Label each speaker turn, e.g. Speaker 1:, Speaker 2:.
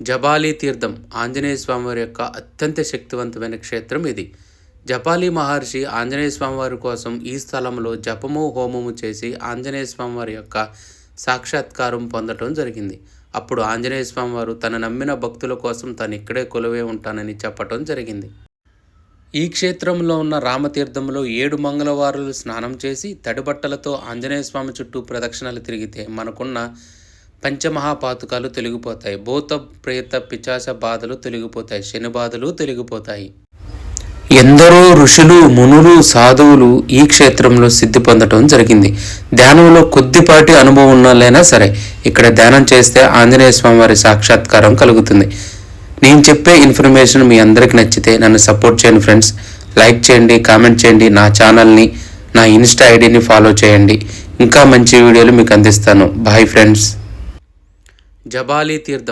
Speaker 1: జబాలి తీర్థం ఆంజనేయ స్వామివారి యొక్క అత్యంత శక్తివంతమైన క్షేత్రం ఇది. జపాలి మహర్షి ఆంజనేయ స్వామివారి కోసం ఈ స్థలంలో జపము హోమము చేసి ఆంజనేయ స్వామివారి యొక్క సాక్షాత్కారం పొందటం జరిగింది. అప్పుడు ఆంజనేయ స్వామివారు తన నమ్మిన భక్తుల కోసం తను ఇక్కడే కొలువే ఉంటానని చెప్పటం జరిగింది. ఈ క్షేత్రంలో ఉన్న రామతీర్థంలో ఏడు మంగళవారాలు స్నానం చేసి తడిబట్టలతో ఆంజనేయ స్వామి చుట్టూ ప్రదక్షిణలు తిరిగితే మనకున్న పంచమహాపాతకాలు తొలగిపోతాయి. భూత ప్రేత పిచాచ బాధలు తొలగిపోతాయి. శని బాధలు తొలగిపోతాయి. ఎందరో ఋషులు మునులు సాధువులు ఈ క్షేత్రంలో సిద్ధి పొందటం జరిగింది. ధ్యానంలో కొద్దిపాటి అనుభవం ఉన్నలైనా సరే ఇక్కడ ధ్యానం చేస్తే ఆంజనేయ స్వామి వారి సాక్షాత్కారం కలుగుతుంది. నేను చెప్పే ఇన్ఫర్మేషన్ మీ అందరికి నచ్చితే నన్ను సపోర్ట్ చేయండి ఫ్రెండ్స్. లైక్ చేయండి కామెంట్ చేయండి నా ఛానల్ని నా ఇన్స్టా ఐడిని ఫాలో చేయండి. ఇంకా మంచి వీడియోలు మీకు అందిస్తాను. Bye friends. జబాలి తీర్థం